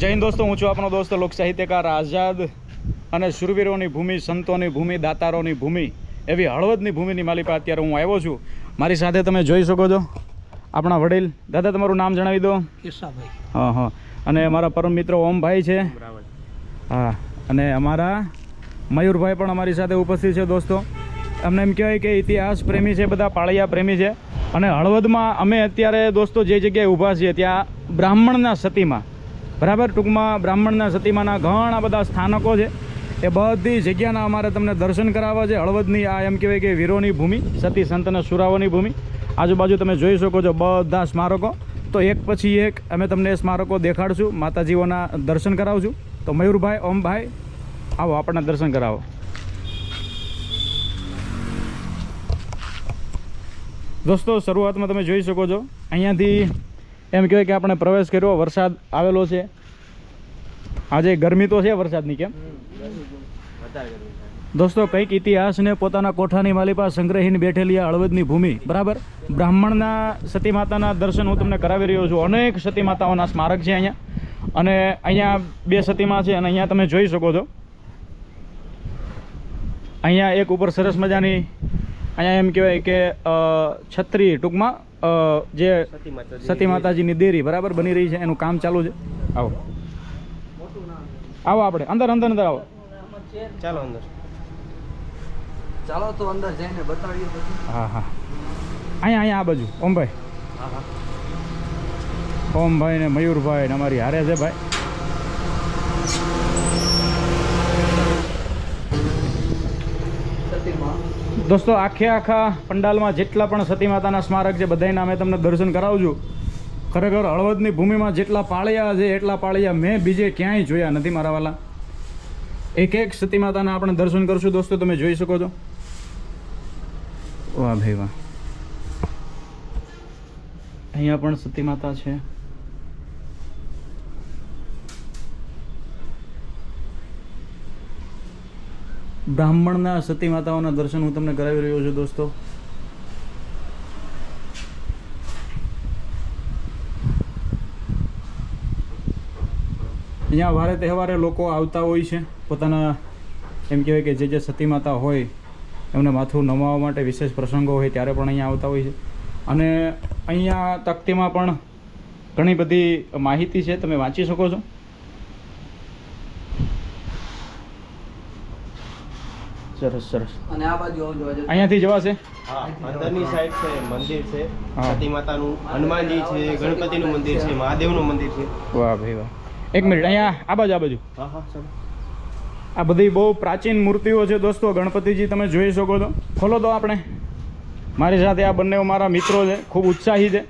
જય હિન્દ દોસ્તો હું છું આપણો દોસ્ત લોક સાહિત્યકાર આઝાદ અને સુરવીરોની ભૂમિ સંતોની ભૂમિ દાતારોની ભૂમિ એવી હળવદની ભૂમિની માલિકા અત્યારે હું આવ્યો છું. મારી સાથે તમે જોઈ શકો છો આપણા વડીલ. દાદા તમારું નામ જણાવી દો. કિસ્સાભાઈ હા હા. અને અમારા પરમ મિત્ર ઓમભાઈ છે. હા અને અમારા મયુરભાઈ પણ અમારી સાથે ઉપસ્થિત છે દોસ્તો. અમને એમ કહેવાય કે ઇતિહાસ પ્રેમી છે બધા પાળિયા પ્રેમી છે. અને હળવદમાં અમે અત્યારે દોસ્તો જે જગ્યાએ ઊભા છીએ ત્યાં બ્રાહ્મણના સતીમાં. બરાબર? ટૂંકમાં બ્રાહ્મણના સતીમાના ઘણા બધા સ્થાનકો છે. એ બધી જગ્યાના અમારે તમને દર્શન કરાવવા છે. હળવદની આ એમ કહેવાય કે વીરોની ભૂમિ, સતી સંતના સુરાઓની ભૂમિ. આજુબાજુ તમે જોઈ શકો છો બધા સ્મારકો. તો એક પછી એક અમે તમને સ્મારકો દેખાડશું, માતાજીઓના દર્શન કરાવશું. તો મયુરભાઈ, ઓમભાઈ, આવો આપણને દર્શન કરાવો. દોસ્તો, શરૂઆતમાં તમે જોઈ શકો છો. અહીંયાથી એમ કહેવાય કે આપણે પ્રવેશ કર્યો, વરસાદ આવેલો છે. આજે ગરમી તો છે વરસાદની કેમ? દોસ્તો, કંઈક ઇતિહાસને પોતાના કોઠાની માલિપા સંગ્રહીને બેઠેલી આ હળવદની ભૂમિ, બરાબર? બ્રાહ્મણના સતી માતાના દર્શન હું તમને કરાવી રહ્યો છું. અનેક સતી માતાઓના સ્મારક છે અહીંયા. અને અહીંયા બે સતીમાં છે અને અહીંયા તમે જોઈ શકો છો. અહીંયા એક ઉપર સરસ મજાની અહીંયા એમ કહેવાય કે છત્રી ટૂંકમાં જે સતી માતાજીની દેરી. બરાબર બની રહી છે એનું કામ ચાલુ છે. આવો. આવો આપણે અંદર અંદર અંદર આવો. ચાલો અંદર. ચાલો તો અંદર જઈને બતાવીએ હા હા. અહીંયા અહીંયા આ બાજુ ઓમભાઈ. ઓમભાઈ ને મયુરભાઈ ને અમારી હારે છે ભાઈ. દોસ્તો, આખે આખા પંડાલમાં જેટલા પણ સતી માતાના સ્મારક છે બધાના અમે તમને દર્શન કરાવું છું. ખરેખર હળવદની ભૂમિમાં જેટલા પાળિયા છે, એટલા પાળિયા મેં બીજે ક્યાંય જોયા નથી મારા વાલા. એક એક સતી માતાના આપણે દર્શન કરશું દોસ્તો, તમે જોઈ શકો છો. વાહ ભાઈ વાહ. અહીંયા પણ સતી માતા છે. બ્રાહ્મણના સતી માતાઓના દર્શન હું તમને કરાવી રહ્યો છું દોસ્તો. અહીંયા વારે તહેવારે લોકો આવતા હોય છે. પોતાના એમ કહેવાય કે જે જે સતી માતા હોય, એમને માથું નમાવવા માટે વિશેષ પ્રસંગો હોય ત્યારે પણ અહીંયા આવતા હોય છે. અને અહીંયા તકતીમાં પણ ઘણી બધી માહિતી છે, તમે વાંચી શકો છો. સરસ સરસ. અને આ બાજુ આવજો આજે અહીંયાથી જવાશે? હા અંદરની સાઈડ છે મંદિર છે સતી માતાનું હનુમાનજી છે ગણપતિનું મંદિર છે મહાદેવનું મંદિર છે. વાહ ભાઈ વાહ. એક મિનિટ અહીંયા આ બાજુ આ બાજુ. હા હા ચાલો. આ બધી બહુ પ્રાચીન મૂર્તિઓ છે દોસ્તો ગણપતિજી તમે જોઈ શકો છો. ખોલો તો આપણે. મારી સાથે આ બંને મારા મિત્રો છે ખૂબ ઉત્સાહી છે.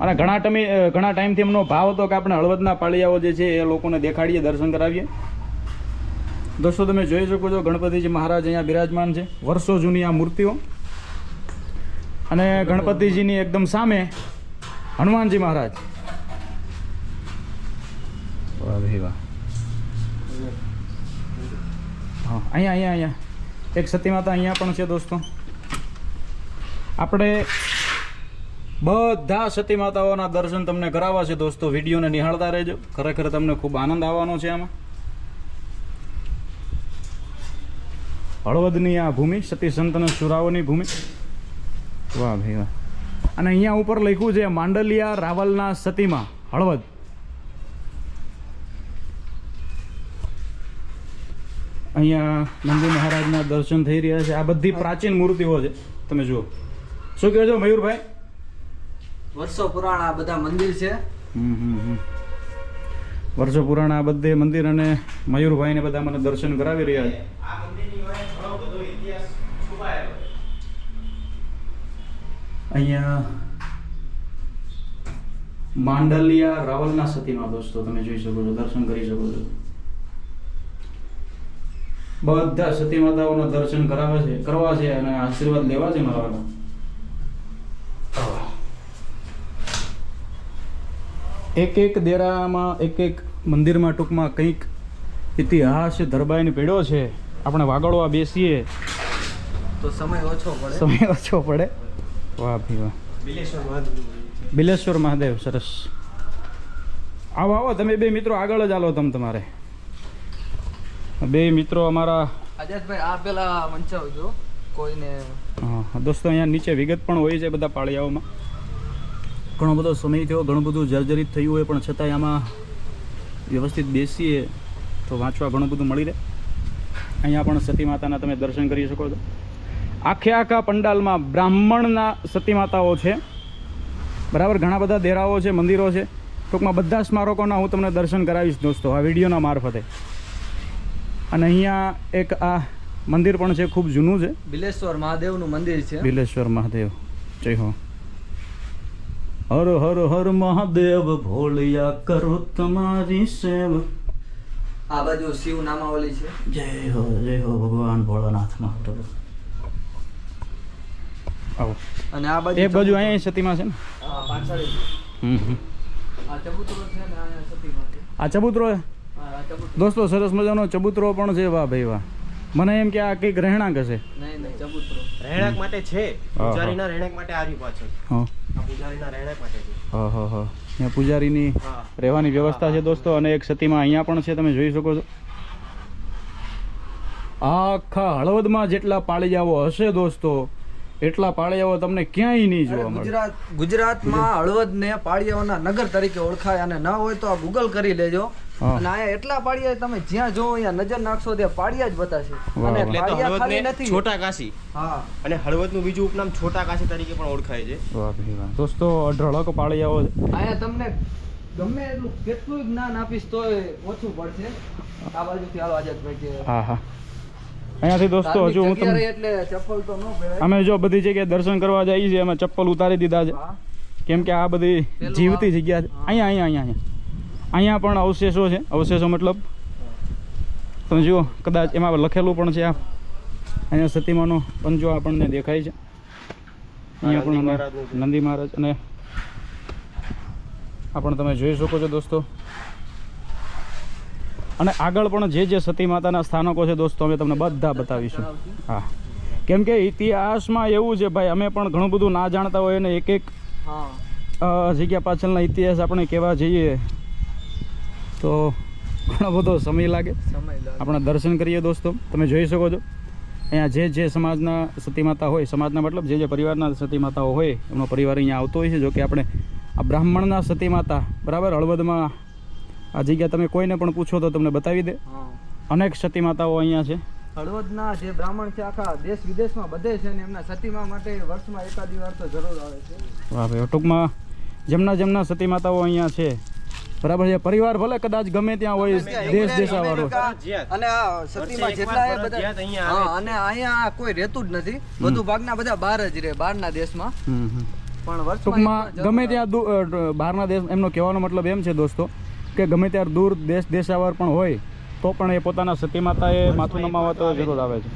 અને ઘણા ટમી ઘણા ટાઈમથી એમનો ભાવ હતો કે આપણે હળવદના પાળિયાઓ જે છે એ લોકોને દેખાડીએ દર્શન કરાવીએ. દોસ્તો, તમે જોઈ શકો છો ગણપતિજી મહારાજ અહીંયા બિરાજમાન છે. વર્ષો જૂની આ મૂર્તિઓ. અને ગણપતિજીની એકદમ સામે હનુમાનજી મહારાજ. વાહ અહીંયા અહીંયા અહીંયા. એક સતી માતા અહીંયા પણ છે દોસ્તો. આપણે બધા સતી માતાઓના દર્શન તમને કરાવવા છે દોસ્તો. વિડીયોને નિહાળતા રહેજો. ખરેખર તમને ખૂબ આનંદ આવવાનો છે આમાં. હળવદની આ ભૂમિ સતી સંતન સુરાઓની ભૂમિ. વાહ ભાઈ વાહ. અને અહીંયા ઉપર લખ્યું છે માંડલિયા રાવલના સતીમાં હળવદ. અહીંયા નંદી મહારાજના દર્શન થઈ રહ્યા છે. આ બધી પ્રાચીન મૂર્તિઓ છે. તમે જુઓ. શું કહો છો મયુરભાઈ? વર્ષો પુરાણા આ બધા મંદિર છે. હમ હમ હમ. વર્ષો પુરાણા આ બધે મંદિર અને મયુરભાઈને બધા મને દર્શન કરાવી રહ્યા છે આ મંદિરની વાંહે ઘણો બધો ઇતિહાસ છુપાયેલો છે અહીંયા માંડલિયા રાવલના સતીમાં દોસ્તો તમે જોઈ શકો છો, દર્શન કરી શકો છો. બધા સતી માતાઓના દર્શન કરાવે છે, કરવા છે અને આશીર્વાદ લેવા છે મારા એક એક દેરામાં, એક એક મંદિરમાં ટૂંકમાં કંઈક ઇતિહાસ ધરબાઈને પીડ્યો છે. આપણે વાગડવા બેસીએ. તો સમય ઓછો પડે. સમય ઓછો પડે. વાહ ભી વાહ. બિલેશ્વર મહાદેવ સરસ. આવો આવો તમે બે મિત્રો આગળ જ આલો તમે તમારે. બે મિત્રો અમારા અજયભાઈ આ પેલા વંચાવજો કોઈને. હા, દોસ્તો અહીંયા નીચે વિગત પણ હોય છે બધા પાળિયાઓમાં. ઘણો બધો સમય થયો ઘણું બધું જર્જરિત થયું હોય પણ છતાંય આમાં વ્યવસ્થિત બેસીએ તો વાંચવા ઘણું બધું મળી રહે. અહીંયા પણ સતી માતાના તમે દર્શન કરી શકો છો. આખે આખા પંડાલમાં બ્રાહ્મણના સતી માતાઓ છે. બરાબર? ઘણા બધા દેરાઓ છે મંદિરો છે. ટૂંકમાં બધા સ્મારકોના હું તમને દર્શન કરાવીશ દોસ્તો આ વિડીયોના મારફતે. અને અહીંયા એક આ મંદિર પણ છે ખૂબ જૂનું છે. બિલેશ્વર મહાદેવનું મંદિર છે. બિલેશ્વર મહાદેવ. જય હો. હર હર હર મહાદેવ ભોળિયા કરો તમારી સેવ. આ બાજુ શિવ નામાવલી છે. જય હો જય હો ભગવાન ભોળાનાથ મહાદેવ અને આ બાજુ એક બાજુ અહીંયા સતીમાં છે ને? આ ચબૂતરો છે ને અહીંયા સતીમાં છે. આ ચબૂતરો છે? હા, આ ચબૂતરો. દોસ્તો સરસ મજાનો ચબૂતરો પણ છે વાહ ભાઈ વાહ. મને એમ કે આ કંઈક રહેણાંક હશે. નહીં નહીં રહેણાંક માટે છે. હા. પૂજારીના રહેણાંક માટે આવી પાછળ. પૂજારીના રહેણાંક માટે છે. હા હા હા. અહીંયા પૂજારીની રહેવાની વ્યવસ્થા છે દોસ્તો અને એક સતીમાં અહીંયા પણ છે તમે જોઈ શકો છો. આખા હળવદમાં જેટલા પાળિયાઓ હશે દોસ્તો એટલા પાળિયાઓ તમને ક્યાંય નહીં જોવા મળે. ગુજરાત ગુજરાતમાં હળવદને પાળિયાઓના નગર તરીકે ઓળખાય અને ન હોય તો આ ગૂગલ કરી લેજો. અને આયા એટલા પાળિયા તમે જ્યાં જો અહીંયા નજર નાખશો ત્યાં પાળિયા જ બતાશે. અને પાળિયા ખાલી નથી. છોટા કાશી. હા. અને હળવદનું બીજું ઉપનામ છોટા કાશી તરીકે પણ ઓળખાય છે. વાહ દોસ્તો અઢળક પાળિયાઓ આયા તમને ગમે એટલું કેટલું જ્ઞાન આપીશ તોય ઓછું પડશે. આ બાજુથી હાલો આઝાદભાઈ કે હા હા. અહીંયાથી દોસ્તો હજુ હું તમને અમે જો બધી જગ્યાએ દર્શન કરવા જઈએ છીએ અમે ચપ્પલ ઉતારી દીધા છે. કેમ કે આ બધી જીવતી જગ્યા છે. અહીંયા અહીંયા અહીંયા અહીંયા. અહીંયા પણ અવશેષો છે. અવશેષો મતલબ તમે જુઓ કદાચ એમાં લખેલું પણ છે આ. અહીંયા સતીમાનો પંજો આપણને દેખાય છે. અહીંયા પણ. નંદી મહારાજ અને આ પણ તમે જોઈ શકો છો દોસ્તો. અને આગળ પણ જે જે સતી માતાના સ્થાનકો છે દોસ્તો અમે તમને બધા બતાવીશું. હા. કેમ કે ઇતિહાસમાં એવું છે ભાઈ અમે પણ ઘણું બધું ના જાણતા હોય અને એક એક જગ્યા પાછળના ઇતિહાસ આપણે કહેવા જઈએ તો ઘણો બધો સમય લાગે. આપણે દર્શન કરીએ દોસ્તો તમે જોઈ શકો છો. અહીંયા જે જે સમાજના સતીમાતા હોય સમાજના મતલબ જે જે પરિવારના સતીમાતાઓ હોય એમનો પરિવાર અહીંયા આવતો હોય છે જો કે આપણે આ બ્રાહ્મણના સતીમાતા બરાબર હળવદમાં આ જગ્યા તમે કોઈને પણ પૂછો તો તમને બતાવી દે. અનેક સતી માતાઓ અહીંયા છે. હળવદના જે બ્રાહ્મણ છે આખા દેશ વિદેશમાં બધે છે ને એમના સતીમા માટે વર્ષમાં એકાદી વાર તો જરૂર આવે છે. વાહ ભાઈ ટૂંકમાં જેમના જેમના સતીમાતાઓ અહીંયા છે બરાબર છે? પરિવાર ભલે કદાચ ગમે ત્યાં હોય દેશ દેશાવાળો. વાળો અને આ સતીમાં જેટલા એ બધા અને અહીંયા કોઈ રહેતું જ નથી. બધું ભાગના બધા બહાર જ રહે બહારના દેશમાં. પણ વર્ષમાં ટૂંકમાં ગમે ત્યાં બહારના દેશ એમનો કહેવાનો મતલબ એમ છે દોસ્તો કે ગમે ત્યારે દૂર દેશ દેશાવર પણ હોય તો પણ એ પોતાના સતી માતાએ માથું નમાવા તો જરૂર આવે છે.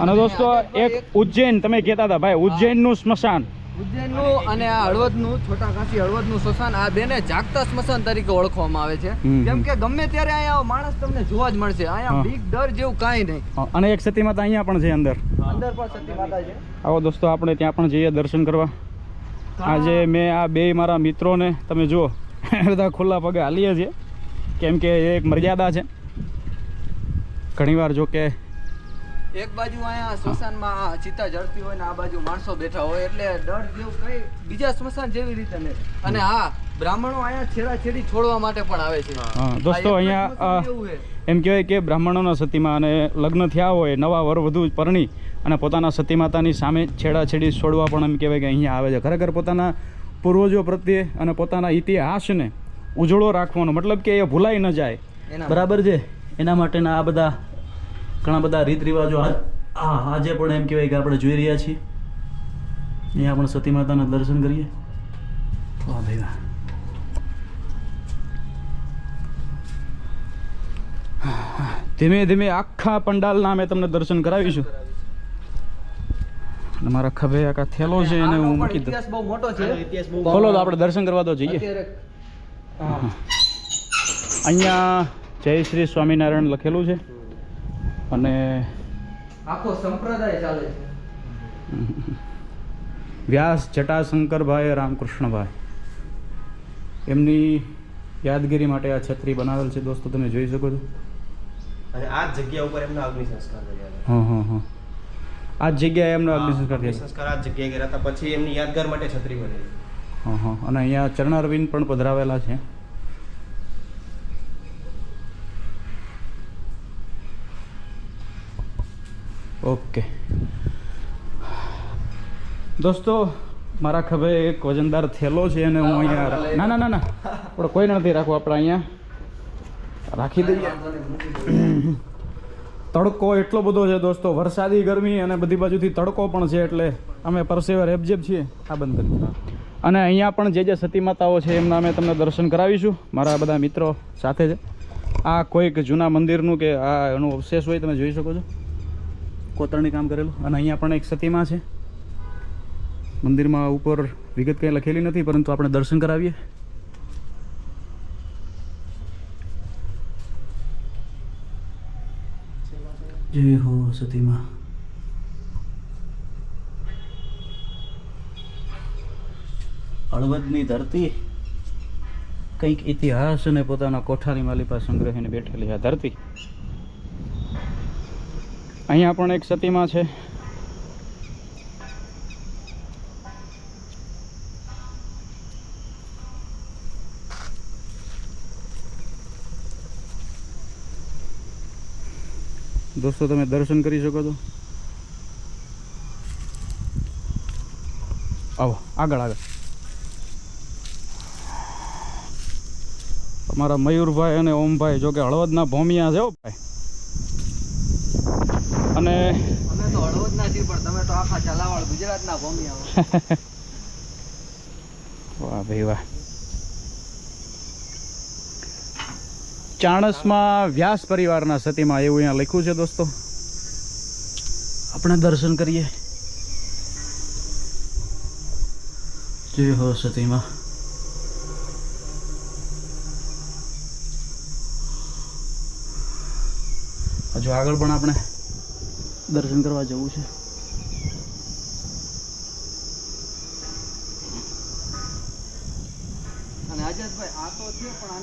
અને દોસ્તો એક ઉજ્જૈન તમે કહેતા હતા ભાઈ ઉજ્જૈનનું સ્મશાન. ઉજ્જૈનનું અને આ હળવદનું છોટા કાશી હળવદનું સ્મશાન આ બેને જાગતા સ્મશાન તરીકે ઓળખવામાં આવે છે. કેમ કે ગમે ત્યારે અહીંયા માણસ તમને જોવા જ મળશે. અહીંયા બીક ડર જેવું કાંઈ નહીં. અને એક સતી માતા અહીંયા પણ છે અંદર. અંદર પણ સતી માતા છે. આવો દોસ્તો આપણે ત્યાં પણ જઈએ દર્શન કરવા. આજે મેં આ બે મારા મિત્રોને તમે જુઓ બધા ખુલ્લા પગે હાલીએ છીએ. કેમ કે એ એક મર્યાદા છે. ઘણીવાર જો કે એક બાજુ અહીંયા સ્મશાનમાં ચિત્તા ચિતા જળતી હોય ને આ બાજુ માણસો બેઠા હોય એટલે ડર જેવું કઈ બીજા સ્મશાન જેવી રીતે નહીં. અને હા બ્રાહ્મણો અહીંયા છેડાછેડી છોડવા માટે પણ આવે છે. દોસ્તો અહીંયા. એમ કહેવાય કે બ્રાહ્મણોના સતીમાં અને લગ્ન થયા હોય નવા વર વધુ પરણી અને પોતાના સતી માતાની સામે છેડાછેડી છોડવા પણ એમ કહેવાય કે અહીંયા આવે છે. ખરેખર પોતાના પૂર્વજો પ્રત્યે અને પોતાના ઇતિહાસને ઉજળો રાખવાનો મતલબ કે એ ભૂલાઈ ન જાય. બરાબર છે? એના માટેના આ બધા ઘણા બધા રીત રિવાજો આજે પણ એમ કહેવાય કે આપણે જોઈ રહ્યા છીએ. અહીંયા પણ સતી માતાના દર્શન કરીએ. વાહ ભાઈ ધીમે ધીમે આખા પંડાલના અમે તમને દર્શન કરાવીશું. અને મારા ખભે આખા થેલો છે એને હું મૂકી દઉં. બહુ મોટો છે. આનો ઇતિહાસ બહુ બોલો તો આપણે દર્શન કરવા તો જઈએ. અહીંયા જય શ્રી સ્વામિનારાયણ લખેલું છે. અને આખો સંપ્રદાય ચાલે છે. વ્યાસ જટાશંકરભાઈ રામકૃષ્ણભાઈ. એમની યાદગીરી માટે આ છત્રી બનાવેલ છે. દોસ્તો તમે જોઈ શકો છો. અને આ જગ્યા ઉપર એમના અગ્નિ સંસ્કાર કર્યા હા હા હા. આ જગ્યાએ એમનો બિઝનેસ કરી સંસ્કાર આ જગ્યાએ કર્યા હતા. પછી એમની યાદગાર માટે છત્રી બની હા હા અને અહીંયા ચરણારવિંદ પણ પધરાવેલા છે. ઓકે. દોસ્તો મારા ખભે એક વજનદાર થેલો છે અને હું અહીંયા ના ના ના ના. પણ કોઈ નથી રાખવું આપણે અહીંયા. રાખી દઈએ. તડકો એટલો બધો છે દોસ્તો, વરસાદી ગરમી અને બધી બાજુથી તડકો પણ છે એટલે અમે પરસેવર રેબજેબ છીએ, આ બંદર અને અહીંયા પણ જે જે સતી માતાઓ છે એમના અમે તમને દર્શન કરાવીશું, મારા બધા મિત્રો સાથે છે. આ કોઈક જૂના મંદિરનું કે આ એનું અવશેષ હોય તમે જોઈ શકો છો. કોતરણી કામ કરેલું. અને અહીંયા પણ એક સતીમાં છે. મંદિરમાં ઉપર વિગત કંઈ લખેલી નથી, પરંતુ આપણે દર્શન કરાવીએ. જય હો સતીમાં હળવદની ધરતી? કંઈક ઇતિહાસ અને પોતાના કોઠાની માલિપા સંગ્રહીને બેઠેલી આ ધરતી? અહીંયા પણ એક સતીમાં છે. દોસ્તો તમે દર્શન કરી શકો છો. આવો આગળ આગળ. અમારા મયુરભાઈ અને ઓમભાઈ જોકે હળવદના ભોમિયા છે ભાઈ. અને અમે તો હળવદ છીએ પણ તમે તો આખા ઝાલાવાડ ગુજરાતના ભૂમિ આવો વાહ ભાઈ વાહ. ચાણસમાં વ્યાસ પરિવારના સતીમાં એવું અહીંયા લખ્યું છે દોસ્તો. આપણે દર્શન કરીએ. જય હો સતીમાં. હજુ આગળ પણ આપણે દર્શન કરવા જવું છે અને આઝાદભાઈ આ તો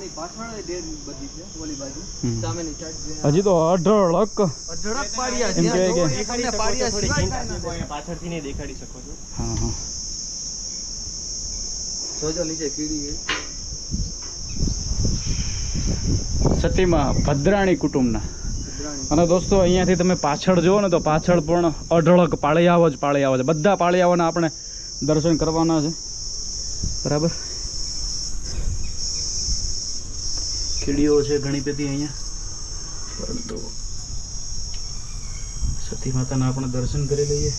છે પાછળ ડેર બધી છે ઓલી બાજુ સામેની સાઈડ હજી તો અઢળક. અઢળક પાડિયા છે. કહે કે- જો તમને પાડિયા સિવાય હિંટ કાંઈ આપી ના હોય, પાછળથી નહીં દેખાડી શકો છો. હા હા. જોજો નીચે કીડી છે. સતીમાં ભદ્રાણી કુટુંબના. અને દોસ્તો અહીંયાથી તમે પાછળ જુઓ ને તો પાછળ પણ અઢળક પાળિયાઓ જ પાળિયાઓ છે. બધા પાળિયાઓના આપણે દર્શન કરવાના છે. બરાબર? કીડીઓ છે ઘણી બધી અહીંયા. પરંતુ સતી માતાના આપણે દર્શન કરી લઈએ.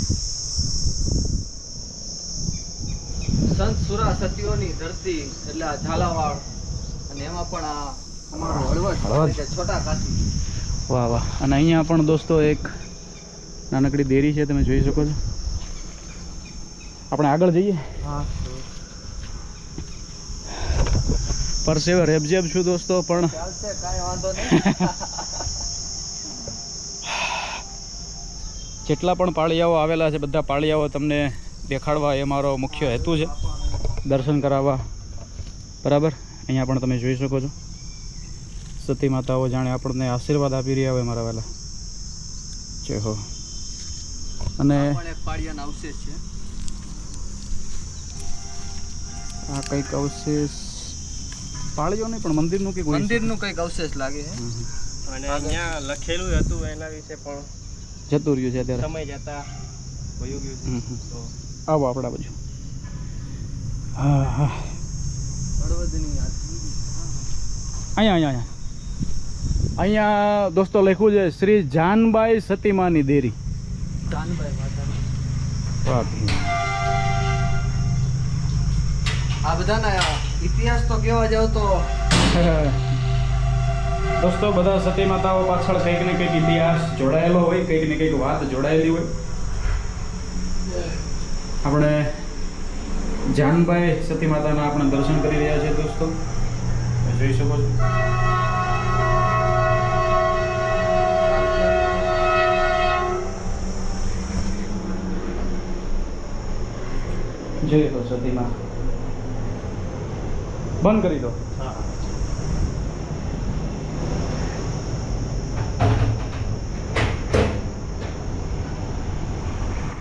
સંત સુરા સતીઓની ધરતી એટલે આ ઝાલાવાડ અને એમાં પણ આ અમારો હળવદ. છોટા કાશી. વાહ વાહ. અને અહીંયા પણ દોસ્તો એક નાનકડી દેરી છે તમે જોઈ શકો છો. આપણે આગળ જઈએ. હા. પરસેવે રેબજેબ છું દોસ્તો પણ જેટલા પણ પાળિયાઓ આવેલા છે બધા પાળિયાઓ તમને દેખાડવા એ મારો મુખ્ય હેતુ છે દર્શન કરાવવા. બરાબર? અહીંયા પણ તમે જોઈ શકો છો. સતી માતાઓ જાણે આપણને આશીર્વાદ આપી રહ્યા હોય મારા વહેલા જે હો. અને પાડિયાનો અવશેષ છે. આ કંઈક અવશેષ પાળીઓ નહીં પણ મંદિરનું કે કોઈ મંદિરનું કંઈક અવશેષ લાગે છે. અને અહીંયા લખેલું હતું એના વિશે પણ જતું રહ્યું છે અત્યારે? સમય જતા વયું ગયું છે. હમ હમ. તો આવો આપણા બાજુ. હા હા. અહીંયા અહીંયા અહીંયા. અહીંયા દોસ્તો લખ્યું છે શ્રી જાનબાઈ સતીમાની દેરી. આ બધાના ઇતિહાસ તો કેવા જાવ તો. દોસ્તો, બધા સતી માતાઓ પાછળ કંઈક ને કંઈક ઇતિહાસ જોડાયેલો હોય, કંઈક ને કંઈક વાત જોડાયેલી હોય. આપણે જાનભાઈ સતી માતાના આપણે દર્શન કરી રહ્યા છીએ, દોસ્તો. જોઈ શકો છો. જય હો સતીમાં બંધ કરી દો.